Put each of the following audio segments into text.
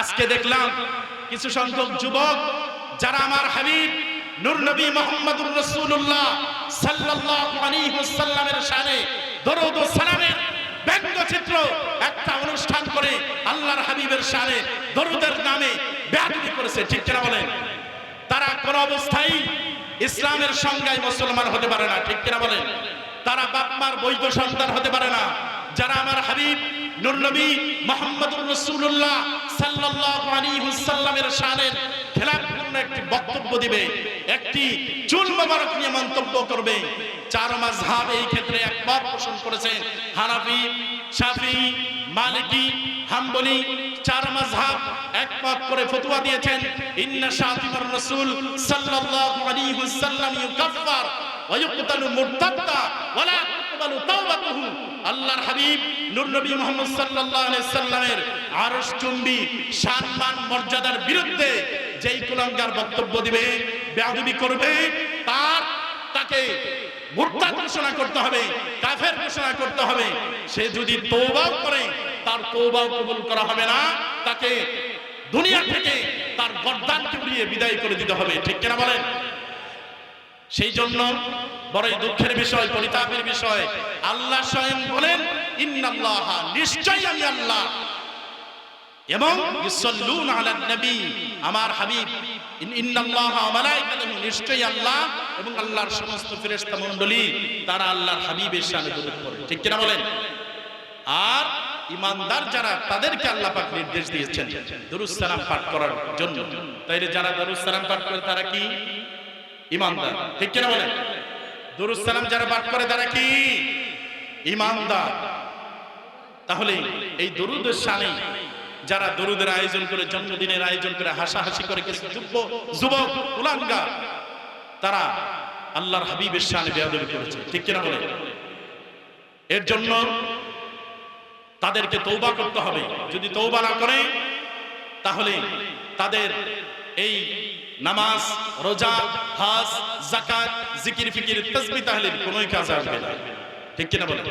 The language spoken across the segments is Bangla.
আজকে দেখলাম কিছু সংখ্যক যুবক যারা আমার হাবিব নূর নবী মোহাম্মদুর রাসূলুল্লাহ সাল্লাল্লাহু আলাইহি ওয়াসাল্লামের শানে দরুদ ও সালামের ব্যঙ্গচিত্র একটা অনুষ্ঠান করে আল্লাহর হাবিবের শানে দরুদের নামে বেয়াদবি করেছে, ঠিক কিনা বলেন? তারা কোন অবস্থায় ইসলামের সংজ্ঞায় মুসলমান হতে পারে না, ঠিক কিনা বলেন? তারা বাপমার বৈধ সন্তান হতে পারে না। যারা আমার হাবিব নবী মোহাম্মদুর রাসূলুল্লাহ সাল্লাল্লাহু আলাইহি ওয়াসাল্লামের শানের খেলাপূর্ণ একটি বক্তব্য দিবে, একটি চুল মোবারক নিয়ে মন্তব্য করবে। চার মাযহাব এই ক্ষেত্রে একবার পোষণ করেছেন হানাফি, শাফি, মালিকি, হাম্বলি, চার মাযহাব একমত করে ফতোয়া দিয়েছেন। ইন্না শাতিমার রাসূল সাল্লাল্লাহু আলাইহি ওয়াসাল্লাম ইউকাফফার ওয়া ইউকতালু মুরতাদ্দা ওয়া তুকবালু তাওবাতুহু। আল্লাহর হাবিব নূর নবী মুহাম্মদ সাল্লাল্লাহু আলাইহি সাল্লামের আরশ চুম্বি, সম্মান, মর্যাদার বিরুদ্ধে যেই বক্তব্য দিবে, বেয়াদবি করবে, তার তাকে মুরতাদ ঘোষণা করতে হবে, কাফের ঘোষণা করতে হবে। সে যদি তওবাও করে, তার তওবাও কবুল করা হবে না, তাকে দুনিয়া থেকে তার গর্দানকে উড়িয়ে বিদায় করে দিতে হবে। ঠিক কিনা বলেন? সেই জন্য বড়ই দুঃখের বিষয়, পরিতাপের বিষয়। আল্লাহ স্বয়ং বলেন, ইন্নাল্লাহ, নিশ্চয়ই আমি আল্লাহ। এবং ইউসাল্লুন আলান নবী, আমার হাবিব। ইন- ইন্নাল্লাহ মালাইকাতুহু, নিশ্চয়ই আল্লাহ এবং আল্লাহর সমস্ত ফেরেশতা মণ্ডলী, তারা আল্লাহর হাবিবের শানে দরুদ পড়ে। ঠিক কিনা বলেন? আর ইমানদার যারা, তাদেরকে আল্লাহ পাক নির্দেশ দিয়েছেন, দরুদ সালাম পাঠ করার জন্য। তাইলে যারা দরুদ সালাম পাঠ করে, তারা কি? ইমানদার। ঠিক কিনা বলেন? সালাম যারা পাঠ করে তারা কি? ইমানদার। তাহলে এই দরুদের শানে যারা দরুদের আয়োজন করে, জন্মদিনের আয়োজন করে, হাসাহাসি করে কিছু যুব যুবক, উলাঙ্গা, তারা আল্লাহর হাবিবের শানে বেয়াদবি করেছে। ঠিক কিনা বলে এর জন্য তাদেরকে তৌবা করতে হবে। যদি তৌবা না করে, তাহলে তাদের এই নামাজ, রোজা, হাজ জাকাত জিকির, ফিকির, তাসবিহ, তাহলিল কোনোই কাজ আসবে না। ঠিক কিনা বলে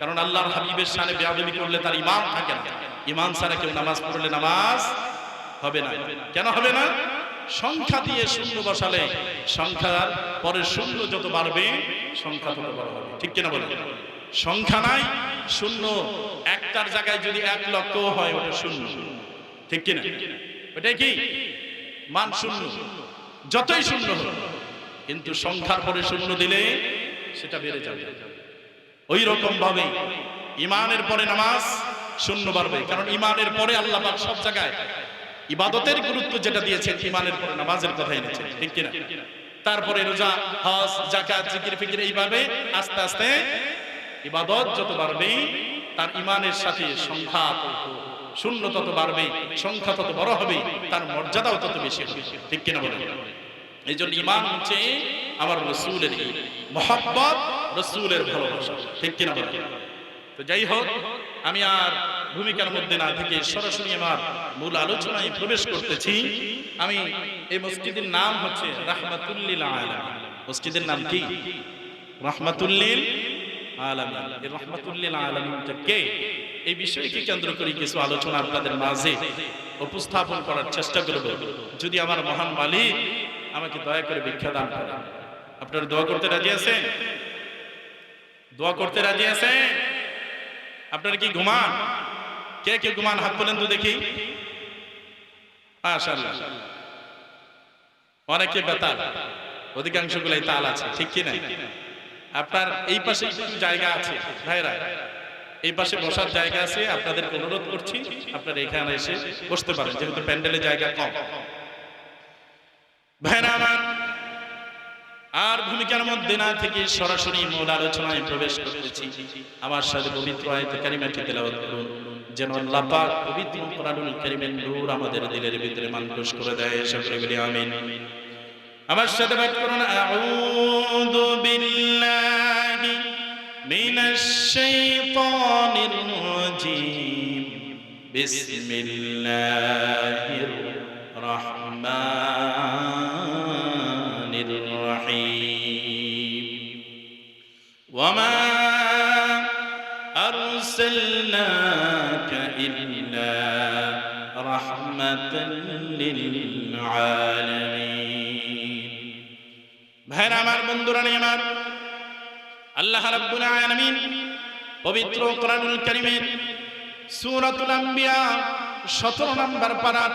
কারণ আল্লাহর হাবিবের শানে বেয়াদবি করলে তার ইমান থাকে না। ইমান ছাড়া কেউ নামাজ পড়লে নামাজ হবে না। কেন হবে না? সংখ্যা দিয়ে শূন্য বসালে সংখ্যার পরে শূন্য যত বাড়বে, সংখ্যা তত বড় হবে। ঠিক কিনা বলে সংখ্যা নাই, শূন্য একটার জায়গায় যদি এক লক্ষ হয়, ওটা শূন্য। ঠিক কিনা? ওটাই কি? মান শূন্য, যতই শূন্য হোক, কিন্তু সংখ্যার পরে শূন্য দিলে সেটা বেড়ে যাবে। ওই রকম ভাবে ইমানের পরে নামাজ শূন্য বাড়বে, কারণ ইমানের পরে আল্লাহ পাক সব জায়গায় ইবাদতের গুরুত্ব যেটা দিয়েছেন, ইমানের পরে নামাজের কথা এনেছেন, ঠিক কিনা? তারপরে রোজা, হজ জাকাত জিকির, ফিকির, এইভাবে আস্তে আস্তে ইবাদত যত বাড়বে তার ইমানের সাথে তত শূন্য তত বাড়বে, সংখ্যা তত বড় হবে, তার মর্যাদাও তত বেশি হবে। ঠিক কিনা বলেন? এই জন্য ইমান হচ্ছে আমার রসুলের মহাব্বত, রসুলের ভালোবাসা। ঠিক কিনা বলেন? তো যাই হোক, আমি আর ভূমিকার মধ্যে না থেকে সরাসরি আমার মূল আলোচনায় প্রবেশ করতেছি। আমি এই মসজিদের নাম হচ্ছে রাহমাতুল্লিল আলামিন। মসজিদের নাম কি? রাহমাতুল্লিল আলামিন। আলামিনটা কে? এই বিষয়কে কেন্দ্র করে কিছু আলোচনা আপনাদের মাঝে উপস্থাপন করার চেষ্টা করব। যদি আমার মহান মালিক আমাকে দয়া করে ভিক্ষা দান করেন। আপনারা দোয়া করতে রাজি আছেন? দোয়া করতে রাজি আছেন? আপনারা কি ঘুমান? কে কে ঘুমান? হাত তোলেন তো দেখি। মাশাআল্লাহ। অনেকে বেতাল অধিকাংশ গুলাই তাল আছে, ঠিক কি না? আপনার এই পাশে একটু জায়গা আছে। ভাইরা, এই পাশে বসার জায়গা আছে আপনাদের অনুরোধ করছি, আপনারা এখানে এসে বসতে পারেন, যেহেতু প্যান্ডেলে জায়গা কম। ভাইরা আমার, আর ভূমিকার মধ্যে না থেকে সরাসরি মূল আলোচনায় প্রবেশ করতেছি। আমার সাথে পবিত্র আয়াতে কারিমাটি তেলাওয়াত করুন, যেন পবিত্র কারিমের নূর আমাদের দিলের ভিতরে মানকুশ করে দেয়। সকলে আমিন। আমার সাথে পাঠ করুন আউযু বিল্লাহি মিনাশ শাইতানির রাজিম বিসমিল্লাহির রহমানির ভাইরা আমার বন্ধুরা, নিয়ে আমার আল্লাহ রাব্বুল আলামিন পবিত্র কোরআনুল কারীমের সূরাতুল আম্বিয়া 17 নম্বর পারার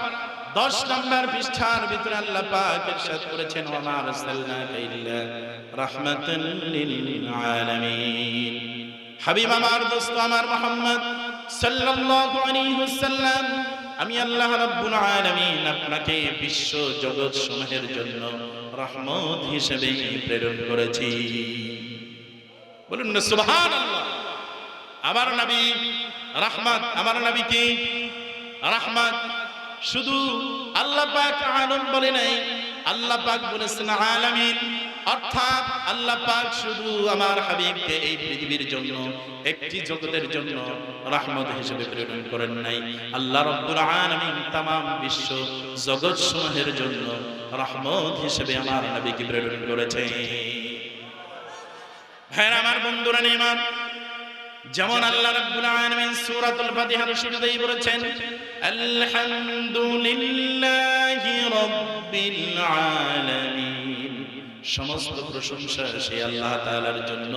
10 নম্বর পৃষ্ঠার ভিতরে আল্লাহ পাক ইরশাদ করেছেন, ওয়া মা আরসালনাকা ইল্লা রাহমাতান লিল আলামিন। হাবিব আমার দোস্ত, আমার মোহাম্মদ সাল্লাল্লাহু আলাইহি ওয়াসাল্লাম, আমি আল্লাহ রাব্বুল আলামিন আপনাকে বিশ্ব জগৎ সমূহের জন্য রহমত হিসেবে প্রেরণ করেছি। বলুন না, সুবহানাল্লাহ। আমার নবী রহমত, আমার নবী কি? রহমত। শুধু আল্লাহ পাক আলম বলে নাই, আল্লাহ পাক বলেছেন আলামিন অর্থাৎ আল্লাহ পাক শুধু আমার হাবিবকে এই পৃথিবীর জন্য একটি জগতের জন্য রহমত হিসেবে প্রেরণ করেন নাই আল্লাহ রব্বুল আলামিন तमाम বিশ্ব জগৎ সমূহের জন্য রহমত হিসেবে আমার নবীকে প্রেরণ করেছে ভাইরা আমার বন্ধুরা নিমান যেমন আল্লাহ রাব্বুল আলামিন সূরাতুল ফাতিহার শুরুতেই বলেছেন আলহামদুলিল্লাহি রাব্বিল আলামিন সমস্ত প্রশংসা সেই আল্লাহ তাআলার জন্য,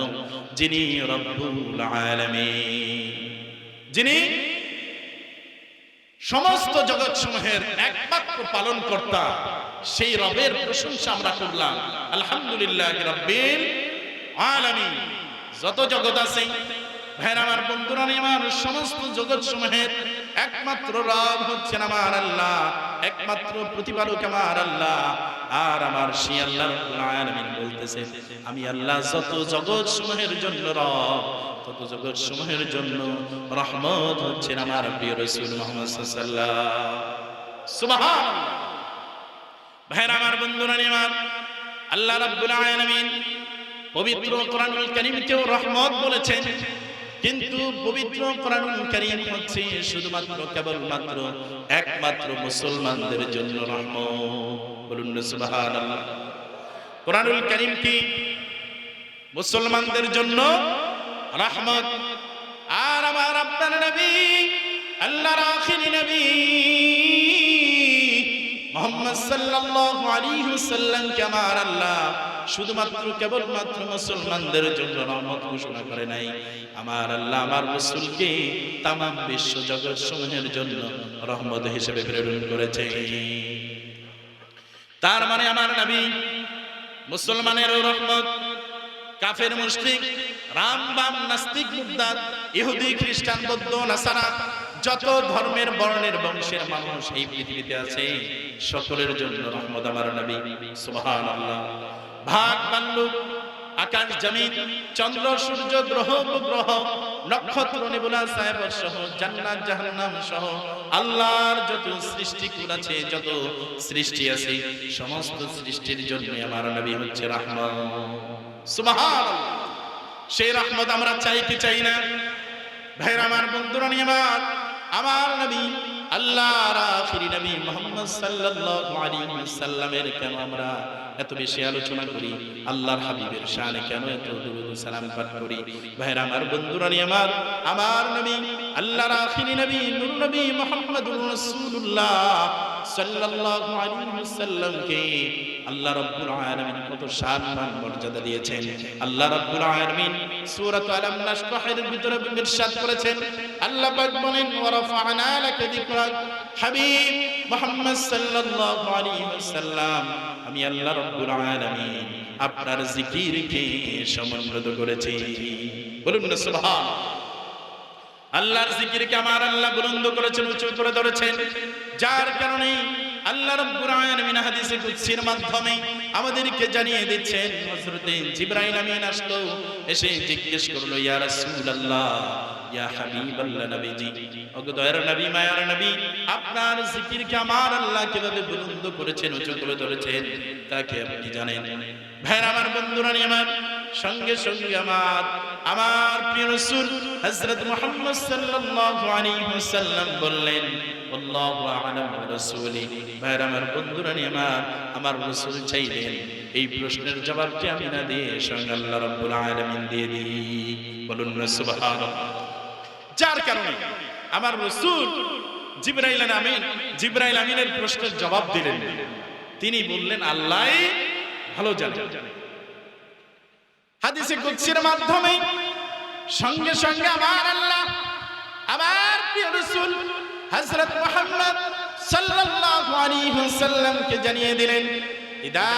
যিনি রব্বুল আলামিন। যিনি সমস্ত জগৎ সমূহের একমাত্র পালন কর্তা সেই রবের প্রশংসা আমরা করলাম। আলহামদুলিল্লাহ যত জগৎ আছে ভাইরা আমার, বন্ধুরা আমার সমস্ত জগৎ সমূহের একমাত্র রব হচ্ছেন আমার আল্লাহ, একমাত্র প্রতিপালক আমার আল্লাহ। আর আমার সেই আল্লাহ আলামিন বলতেছে আমি আল্লাহ যত জগৎ সমূহের জন্য রব, তত জগৎ সমূহের জন্য রহমত হচ্ছেন আমার প্রিয় রাসূল মুহাম্মদ সাল্লাল্লাহু সুবহানাল্লাহ। ভাইরা আমার বন্ধুরা আমার আল্লাহ রাব্বুল আলামিন পবিত্র কোরআনুল কারীমকেও রহমত বলেছেন। কিন্তু পবিত্র কোরআনুল হচ্ছে শুধুমাত্র কেবলমাত্র একমাত্র মুসলমানদের জন্য কোরআনুল কারীম কি মুসলমানদের জন্য রহমত? আর আমার আপনার নবী, আল্লাহর আখিরি নবী মোহাম্মদ সাল্লাল্লাহু আলাইহি ওয়াসাল্লাম আমার আল্লাহ শুধুমাত্র কেবলমাত্র মুসলমানদের জন্য রহমত ঘোষণা করে নাই। আমার আল্লাহ আমার রাসূলকে তামাম বিশ্ব জগৎ সমূহের জন্য রহমত হিসেবে প্রেরণ করেছে। তার মানে আমার নবী মুসলমানের রহমত, কাফের মুশরিক রাম বাম নাস্তিক মুদ্দাত ইহুদি খ্রিস্টান, বৌদ্ধ, নাসারা যত ধর্মের বর্ণের বংশের মানুষ এই পৃথিবীতে আছে, সকলের জন্য রহমত আমার নবী, সুবহানাল্লাহ। ভাগ বাল্লুক আকাশ জমিন, চন্দ্র, সূর্য, গ্রহ, উপগ্রহ, নক্ষত্র, নেবুলা, সাহেব সহ, জান্নাত, জাহান্নাম সহ, আল্লাহর যত সৃষ্টি আছে, যত সৃষ্টি আছে, সমস্ত সৃষ্টির জন্য আমার নবী হচ্ছে রহমত। সুবহানাল্লাহ। সেই রহমত আমরা চাইতে চাই না। ভাইরা, আমার বন্ধুরা, নিয়ে আমার আমার নবী, আল্লাহর আখিরি নবী মুহাম্মদ সাল্লাল্লাহু আলাইহি ওয়াসাল্লামের কেন আমরা এত বেশি আলোচনা করি? আল্লাহর হাবিবের শানে কেন এত দুরূদ সালাম পাঠ করি? ভাইরা আমার, বন্ধুরা আমার আমার নবী, আল্লাহর আখিরি নবী, নূর নবী মুহাম্মদুর রাসূলুল্লাহ সাল্লাল্লাহু আলাইহি ওয়াসাল্লামকে আল্লাহ রাব্বুল আলামিন কত সম্মান মর্যাদা দিয়েছেন। আল্লাহ রাব্বুল আলামিন সূরা আলাম নাশরাহের ভিতরে ইরশাদ করেছেন। আল্লাহ পাক বলেন, ওয়া রাফা'না লাকা যিকরাক হাবিব মুহাম্মদ সাল্লাল্লাহু আলাইহি ওয়াসাল্লাম, আমি আল্লাহ রাব্বুল আলামিন আপনার জিকিরকে সমুন্নত করেছি। বলুন না সুবহান আল্লাহর জিকিরকে আমার আল্লাহ বুলন্দ করেছেন, উঁচু করে ধরেছেন। যার কারণে আল্লাহ রাব্বুল আলামিন হাদিসে কুদসির মাধ্যমে আমাদেরকে জানিয়ে দিচ্ছেন, হযরতে জিবরাইল আমিন আসলো, এসে জিজ্ঞেস করল, ইয়া রাসূলুল্লাহ, ইয়া হাবিবাল্লাহ নবীজি, ওগো দয়ার নবী, মায়ার নবী, আপনার জিকিরকে আমার আল্লাহ কীভাবে বুলন্দ করেছেন, উঁচু করে ধরেছেন, তাকে আপনি জানেন। ভাইরা, আমার বন্ধুরা আমার, সঙ্গে সঙ্গে আমার আমার প্রিয় রাসূল হযরত মুহাম্মদ সাল্লাল্লাহু আলাইহি ওয়াসাল্লাম বললেন, আল্লাহু আ'লাম রাসূলি। ভাইরা আমার, বন্ধুরা নিয়ে আমার আমার রাসূল চাইলেন, এই প্রশ্নের জবাবটি আমি না দিয়ে স্বয়ং আল্লাহ রাব্বুল আলামিন দিয়ে দিই। বলুন না, সুবহানাল্লাহ। যার কারণে আমার রাসূল জিব্রাইল আমিন, জিব্রাইল আমিনের প্রশ্নের জবাব দিলেন। তিনি বললেন, আল্লাহ ভালো জানেন হাদিসে কুদসির মাধ্যমে সঙ্গে সঙ্গে আমার আল্লাহ, আমার প্রিয় রাসূল হযরত মুহাম্মদ সাল্লাল্লাহু আলাইহি ওয়াসাল্লামকে জানিয়ে দিলেন, ইদা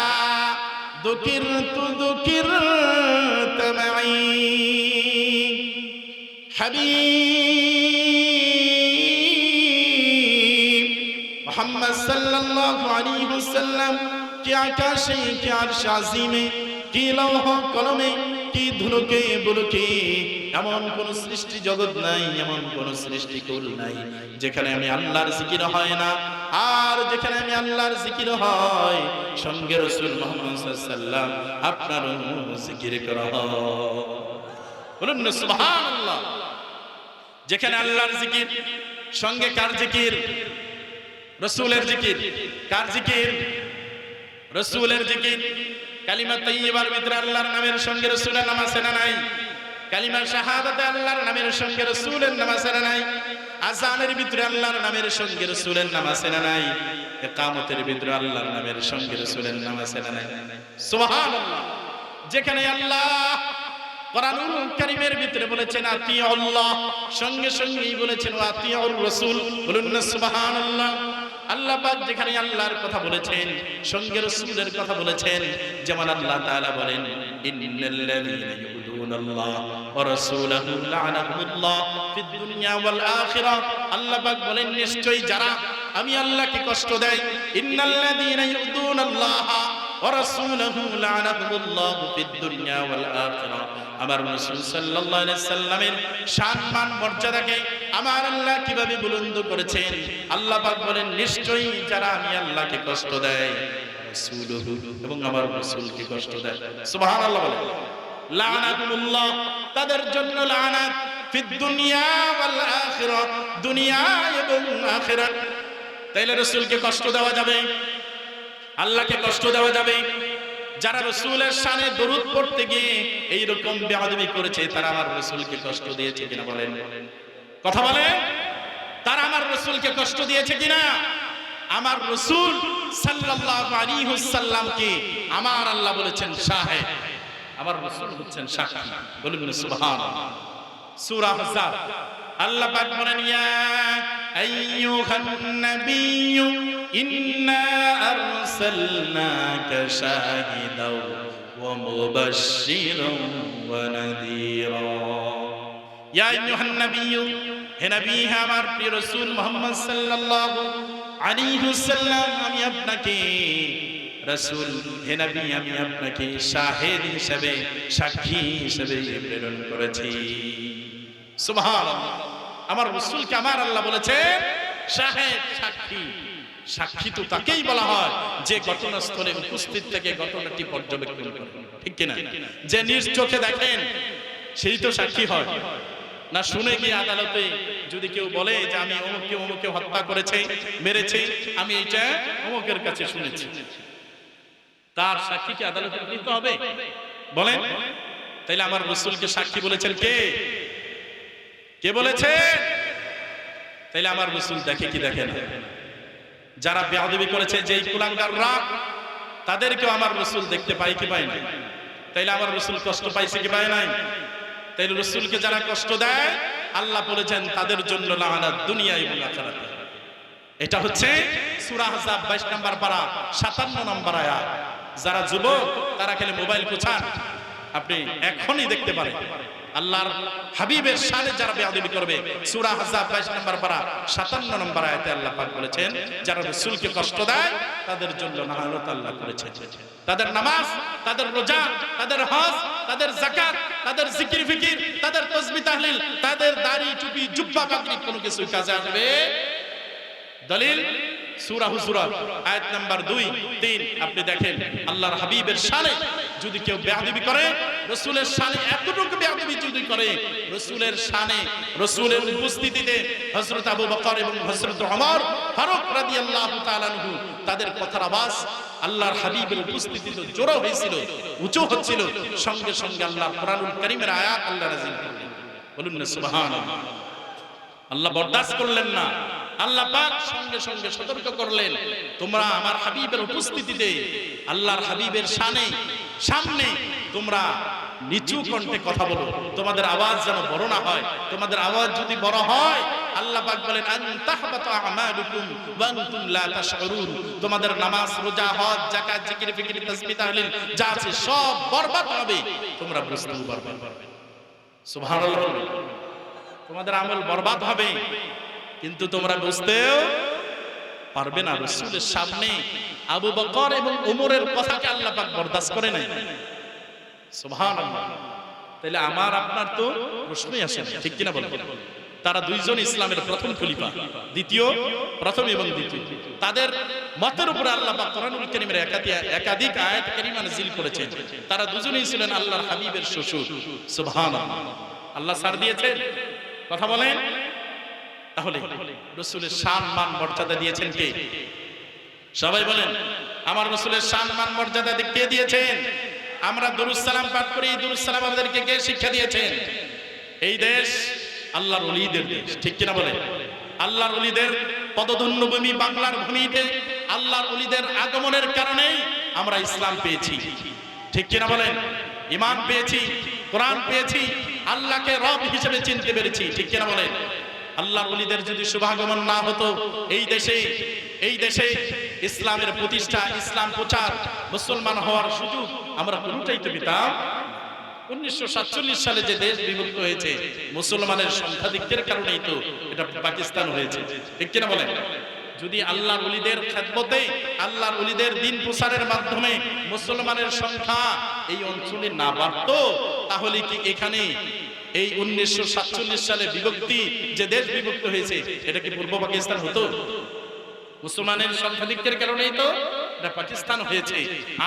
দুকিরতু দুকিরতু মাই হাবিব। মোহাম্মদ সাল্লাল্লাহু আলাইহি ওয়াসাল্লাম, কি আকাশে, কি আরশ আজিমে কি লৌহ কলমে, কি ধুলোকে, বুলুকে, এমন কোন সৃষ্টি জগৎ নাই, এমন কোন সৃষ্টি কুল নাই, যেখানে আমি আল্লাহর জিকির হয় না। আর যেখানে আমি আল্লাহর জিকির হয়, সঙ্গে রাসূল মুহাম্মদ ওয়াসাল্লাম আপনারও জিকির করা বলুন সুবহানাল্লাহ। যেখানে আল্লাহর জিকির, সঙ্গে কার জিকির? রসুলের জিকির। কার জিকির? রসুলের জিকির। কালিমা তাইয়্যিবার ভিতরে আল্লাহর নামের সঙ্গে রসুলের নাম আছে নাই? কালিমা শাহাদাতে আল্লাহর নামের সঙ্গে রসুলের নাম আছে নাই? আজানের ভিতরে আল্লাহর নামের সঙ্গে রসুলের নাম আছে নাই? ইকামতের ভিতরে আল্লাহর নামের সঙ্গে রসুলের নাম আছে না নাই? সুবহানাল্লাহ। যেখানে আল্লাহ কোরআনুল কারীমের ভিতরে বলেছেন, আতিউল্লাহ। সঙ্গে সঙ্গেই বলেছেন, আতিউর রাসূল। বলুন না, সুবহানাল্লাহ। আল্লাহ পাক যেখানে আল্লাহর কথা বলেছেন, সঙ্গে রসুলের কথা বলেছেন, যেমন আল্লাহ তালা বলেন আল্লাহ বলেন, নিশ্চয়ই যারা আমি আল্লাহকে কষ্ট দেয়, ইন্নাল্লাযীনা ইউদুনাল্লাহ ورسوله لعنهم الله في الدنيا والآخرة আমার রাসূল সাল্লাল্লাহু আলাইহি সাল্লামের সম্মান মর্যাদাকে আমার আল্লাহ কিভাবে বুলন্দ করেছেন আল্লাহ পাক বলেন নিশ্চয়ই যারা আমি আল্লাহকে কষ্ট দেয় রাসূলুহু এবং আমার রাসূলকে কষ্ট দেয় সুবহানাল্লাহ বলে লানাতুল্লাহ তাদের জন্য লানাত ফিদ দুনিয়া ওয়াল আখিরাহ দুনিয়া এবং আখিরাত তাইলে রাসূলকে কষ্ট দেওয়া যাবে আল্লাহকে কষ্ট দেওয়া যাবে। যারা রসুলের সানে দরুদ পড়তে গিয়ে এই রকম করেছে, তারা আমার রসুলকে কষ্ট দিয়েছে কিনা বলেন। কথা বলে? তারা আমার রসুলকে কষ্ট দিয়েছে কিনা? আমার রসুল সাল্লাল্লাহু আলাইহি ওয়াসাল্লামকে আমার আল্লাহ বলেছেন শাহেদ আমার রসুল হচ্ছেন সাক্ষী বলুন সুবহানাল্লাহ। সূরা আহজাব। আল্লাহ পাক বলেন, ইয়া আইয়ুহান নাবিয়্যু শাহিদাও ওয়া মুবাশশিরাও ওয়া নাযীরা ইয়া আইয়ুহান নাবিয়্যু, হে নবী, হে আমার প্রিয় রাসূল মুহাম্মদ সাল্লাল্লাহু আমি আপনাকে, রাসূল, হে নবী, আমি আপনাকে শাহেদ হিসেবে, সাক্ষী হিসেবে প্রেরণ করেছি। আমার রাসূলকে আমার আল্লাহ বলেছে শাহেদ, সাক্ষী। সাক্ষী তো তাকেই বলা হয় যে ঘটনাস্থলে উপস্থিত থেকে ঘটনাটি পর্যবেক্ষণ করে। ঠিক কিনা? যে নিজ চোখে দেখেন, সেই তো সাক্ষী হয়। না, শুনে গিয়ে আদালতে যদি কেউ বলে যে আমি অমুককে অমুকে হত্যা করেছে, মেরেছে, আমি এইটা অমুকের কাছে শুনেছি। তার সাক্ষী কি আদালতে নিতে হবে? বলেন। তাইলে আমার রসুলকে সাক্ষী বলেছেন কে? কে বলেছে? তাইলে আমার রসুল দেখে কি দেখে না? যারা বেয়াদবি করেছে, যেই কুলাঙ্গাররা তাদেরকেও আমার রসুল দেখতে পাই কি পায় নাই? তাইলে আমার রসুল কষ্ট পাইছে কি পায় নাই? তাইলে রসুলকে যারা কষ্ট দেয়, আল্লাহ বলেছেন, তাদের জন্য লাগানাত দুনিয়ায় এবং আখিরাতে এটা হচ্ছে সূরা আহজাব 22 নম্বর পারা 57 নম্বর আয়াত। যারা যুবক, তারা খেলে মোবাইল কোছান আপনি এখনই দেখতে পারেন। আল্লাহর হাবিবের শানে যারা বেয়াদবি করবে, সূরা আহজাব 22 নম্বর পারা 57 নম্বর আয়াতে আল্লাহ পাক বলেছেন, যারা রাসূলকে কষ্ট দেয়, তাদের জন্য লানত আল্লাহ করেছেন। তাদের নামাজ, তাদের রোজা, তাদের হজ, তাদের যাকাত, তাদের জিকির ফিকির, তাদের তাসবিহ তাহলিল, তাদের দাড়ি, টুপি, জুব্বা, পাগড়ি কোনো কিছু কাজে আসবে। দলিল আয়াত নাম্বার 2 3 আপনি দেখেন, আল্লাহর হাবিবের যদি কেউ করে এতটুকু যদি করে উপস্থিতিতে আবু বকর এবং ফারুক আনহু, তাদের কথার আওয়াজ আল্লাহর হাবিবের উপস্থিতিতে জোরে হয়েছিল উঁচু হচ্ছিল। সঙ্গে সঙ্গে আল্লাহর কোরআনুল কারীমের আয়াত আল্লাহ বলুন না, সুবহানাল্লাহ। আল্লাহ বরদাস্ত করলেন না। আল্লাহ পাক সঙ্গে সঙ্গে সতর্ক করলেন, তোমরা আমার হাবিবের উপস্থিতিতে, আল্লাহর হাবিবের শানে সামনে তোমরা নিচু কণ্ঠে কথা বলো। তোমাদের আওয়াজ যেন বড় না হয়। তোমাদের আওয়াজ যদি বড় হয়, আল্লাহ পাক বলেন আন তাহবাতু আমালুকুম ওয়া আনতুম লা তাশউরুন। তোমাদের নামাজ, রোজা, হজ, যাকাত, জিকির, ফিকির, তাসবিহ, তাহলিল, যা আছে সব বরবাদ হবে। তোমরা বুঝতেও পারবে। সুবহানাল্লাহ। তোমাদের আমল বরবাদ হবে। কিন্তু তোমরা বুঝতেও পারবে না, রসুলের সামনে আবু বকর এবং উমরের কথাকে আল্লাহ পাক বরদাস্ত করে নাই সুবহানাল্লাহ। তাহলে আমার, আপনার তো প্রশ্নই আসে ঠিক কিনা বলেন? তারা দুইজন ইসলামের প্রথম খলিফা, দ্বিতীয়, প্রথম এবং দ্বিতীয়। তাদের মতের উপরে আল্লাহ পাক কোরআনুল কারীমের একাধিক একাধিক আয়াত কারীমা নাযিল করেছেন। তারা দুজনেই ছিলেন আল্লাহর হাবিবের শ্বশুর। সুবহানাল্লাহ। আল্লাহ সার দিয়েছেন? কথা বলেন। তাহলে রসুলের শান মান মর্যাদা দিয়েছেন কে? সবাই বলেন আমার রসুলের শান মান মর্যাদা কে দিয়েছেন? আমরা দুরুস সালাম পাঠ করি এই দুরুস সালাম আমাদেরকে কে শিক্ষা দিয়েছেন? এই দেশ আল্লাহর ওলিদের দেশ ঠিক কিনা বলেন? আল্লাহর ওলিদের পদধন্য ভূমি বাংলার ভূমিতে আল্লাহর ওলিদের আগমনের কারণেই আমরা ইসলাম পেয়েছি ঠিক কিনা বলেন? ইমান পেয়েছি কোরআন পেয়েছি আল্লাহকে রব হিসেবে চিনতে পেরেছি ঠিক কিনা বলেন? আল্লাহর ওলিদের যদি শুভাগমন না হতো, এই দেশে এই দেশে ইসলামের প্রতিষ্ঠা, ইসলাম প্রচার, মুসলমান হওয়ার সুযোগ আমরা কোনটাই তো পেতাম উনিশশো সাতচল্লিশ সালে যে দেশ বিভক্ত হয়েছে, মুসলমানের কারণেই তো এটা পাকিস্তান হয়েছে। বলেন? যদি আল্লাহর উলিদের আল্লাহর উলিদের দিন মাধ্যমে মুসলমানের সংখ্যা এই অঞ্চলে না বাড়ত, তাহলে কি এখানে এই উনিশশো সাতচল্লিশ সালে বিভক্তি যে দেশ বিভক্ত হয়েছে, এটা কি পূর্ব পাকিস্তান হতো? মুসলমানের সংখ্যাধিক্যের কারণেই তো এটা পাকিস্তান হয়েছে।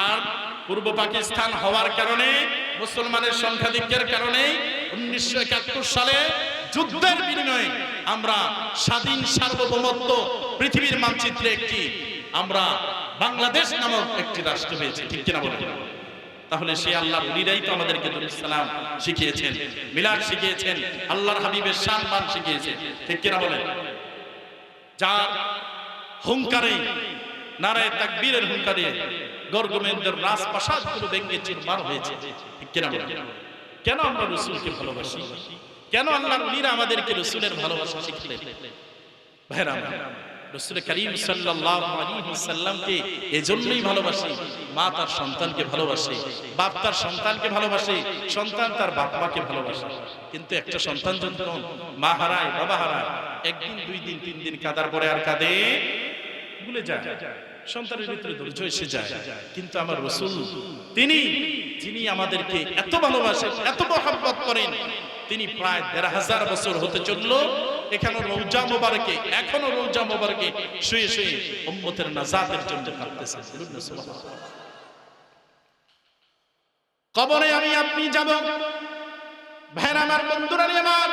আর পূর্ব পাকিস্তান হওয়ার কারণে, মুসলমানের সংখ্যাধিক্যের কারণে উনিশশো একাত্তর সালে যুদ্ধের বিনিময়ে আমরা স্বাধীন সার্বভৌমত্ব পৃথিবীর মানচিত্রে একটি, আমরা বাংলাদেশ নামক একটি রাষ্ট্র হয়েছে ঠিক কিনা বলেন? তাহলে সে আল্লাহ উলিরাই তো আমাদেরকে সালাম শিখিয়েছেন, মিলাদ শিখিয়েছেন, আল্লাহর হাবিবের সম্মান শিখিয়েছেন। ঠিক কিনা বলেন? যার হুঙ্কারে, নারায় তাকবীরের হুঙ্কারে গর্গমেন্দ্রের রাজপ্রাসাদগুলো ভেঙে চিরমার হয়েছে। ঠিক কিনা বলেন? কেন আমরা রসুলকে ভালোবাসি? কেন আল্লাহর উলিরা আমাদেরকে রসুলের ভালোবাসা শিখলেন? ভাইরা রসুল করিম ওয়াসাল্লামকে এজন্যই ভালোবাসি। মা তার সন্তানকে ভালোবাসে, বাপ তার সন্তানকে ভালোবাসে, সন্তান তার বাপ মাকে ভালোবাসে। কিন্তু একটা সন্তান যখন মা হারায়, বাবা হারায়, একদিন, দুই দিন, তিন দিন কাদার পরে আর কাঁদে, ভুলে যায়। সন্তানের ভিতরে ধৈর্য এসে যায়। কিন্তু আমার রসুল, তিনি, যিনি আমাদেরকে এত ভালোবাসেন, এত মহাব্বত করেন তিনি প্রায় দেড় হাজার বছর হতে চলল। এখানে রৌজা মোবারকে, এখনও রৌজা মোবারকে শুয়ে শুয়ে উম্মতের নাজাতের জন্য কাঁদতেছে। কবরে আমি আপনি যাব। ভাইরা আমার বন্ধুরা আমার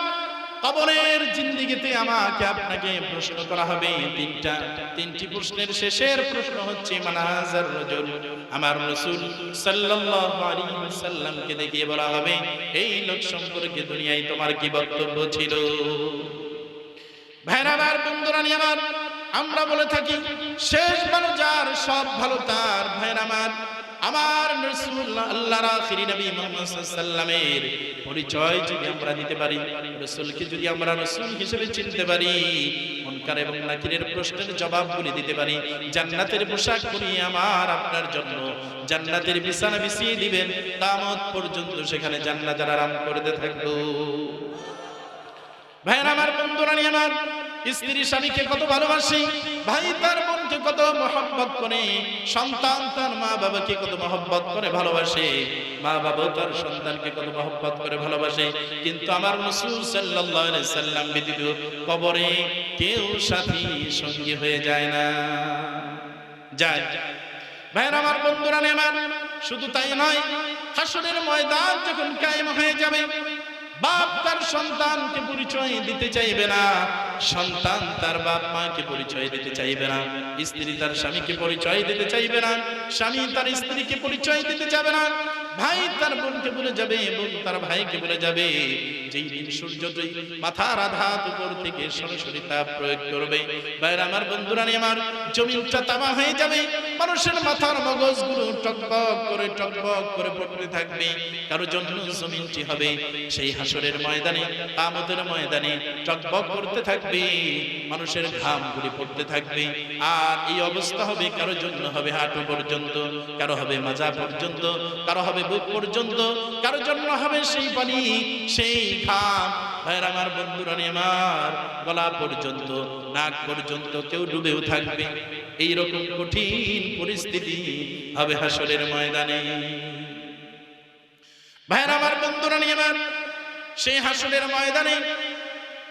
কবরের জিন্দিগিতে আমাকে আপনাকে প্রশ্ন করা হবে তিনটা, তিনটি প্রশ্নের শেষের প্রশ্ন হচ্ছে মানাজার রজুল? আমার রাসূল সাল্লাল্লাহু আলাইহি ওয়াসাল্লামকে দেখিয়ে বলা হবে, এই লোক সম্পর্কে দুনিয়ায় তোমার কি বক্তব্য ছিল? ভাইরা আমার, বন্ধুরা আমার, আমরা বলে থাকি, শেষ ভালো যার সব ভালো তার, ভাইরা আমার আমার আল্লাহর আখিরি নবী মুহাম্মদ সাল্লামের পরিচয় যদি আমরা দিতে পারি, রাসূলকে যদি আমরা রাসূল হিসেবে চিনতে পারি, মুনকার এবং নাকিরের প্রশ্নের দিতে পারি, জান্নাতের পোশাক আমার আপনার জন্য জান্নাতের বিছানা বিছিয়ে দিবেন পর্যন্ত সেখানে জান্নাতের আরাম করতে থাকব ভাইয়ের, আমার বন্ধুরা আমার স্বামীকে কত ভালোবাসি, ভাই তার বোনকে কত মহব্বত করে, সন্তান তার মা বাবাকে কত মহব্বত করে, ভালোবাসে। মা বাবা তার সন্তানকে কত মহব্বত করে, ভালোবাসে। কিন্তু আমার রসুল সাল্লাল্লাহু আলাইহি সাল্লাম ব্যতীত কবরে কেউ সাথী, সঙ্গী হয়ে যায় না। যায় ভাইয়ের আমার বন্ধুরা আমার শুধু তাই নয়, হাসরের ময়দান যখন কায়েম হয়ে যাবে বাপ তার সন্তানকে পরিচয় দিতে চাইবে না, সন্তান তার বাপ মাকে পরিচয় দিতে চাইবে না, স্ত্রী তার স্বামীকে পরিচয় দিতে চাইবে না, স্বামী তার স্ত্রীকে পরিচয় দিতে চাইবে না ভাই তার বোনকে বলে যাবে, বোন তার ভাইকে বলে যাবে। যেই দিন সূর্য যেই মাথার আঘাত উপর থেকে সরাসরি তাপ প্রয়োগ করবে। ভাইরা আমার বন্ধুরা আমার জমিনটা তামা হয়ে যাবে। মানুষের মাথার মগজগুলো টকবক করে টকবক করে পড়তে থাকবে। কারও জন্য জমিনটি হবে সেই হাসরের ময়দানে কামতের ময়দানে টকবক করতে থাকবে। মানুষের ঘামগুলি পড়তে থাকবে। আর এই অবস্থা হবে কারও জন্য হবে হাঁটু পর্যন্ত, কারও হবে মাজা পর্যন্ত, কারও হবে বুক পর্যন্ত কারও জন্য হবে সেই পানি, সেই ঘাম। ভাইয়ের আমার, বন্ধুরা আমার, গলা পর্যন্ত, নাক পর্যন্ত কেউ ডুবেও থাকবে। এই রকম কঠিন পরিস্থিতি হবে হাসরের ময়দানে। ভাইয়ের আমার, বন্ধুরা আমার, সেই হাসরের ময়দানে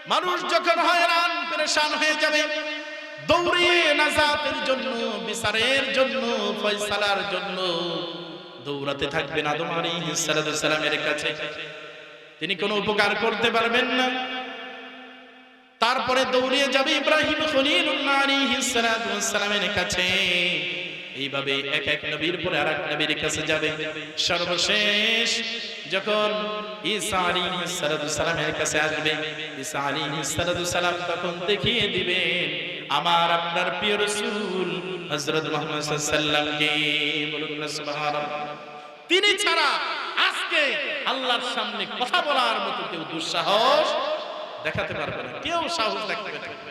মানুষ যখন হয়রান, পেরেশান হয়ে যাবে দৌড়িয়ে নাজাতের জন্য, বিচারের জন্য, ফয়সালার জন্য দৌড়াতে থাকবেন আদম আলাইহিস সালাতু সালামের কাছে। তিনি কোনো উপকার করতে পারবেন না। তারপরে দৌড়িয়ে যাবে ইব্রাহিম সালামের কাছে। এইভাবে এক এক নবীর পরে আরেক নবীর কাছে যাবে। সর্বশেষ যখন ঈসা আলাইহিস সালামের কাছে আসবে, ঈসা আলাইহিস সালাম তখন দেখিয়ে দিবেন, আমার আপনার প্রিয় রাসূল হযরত মুহাম্মদ সাল্লামকে বলুন তিনি ছাড়া আজকে আল্লাহর সামনে কথা বলার মতো কেউ দুঃসাহস দেখাতে পারবে না, কেউ সাহস দেখাতে পারবে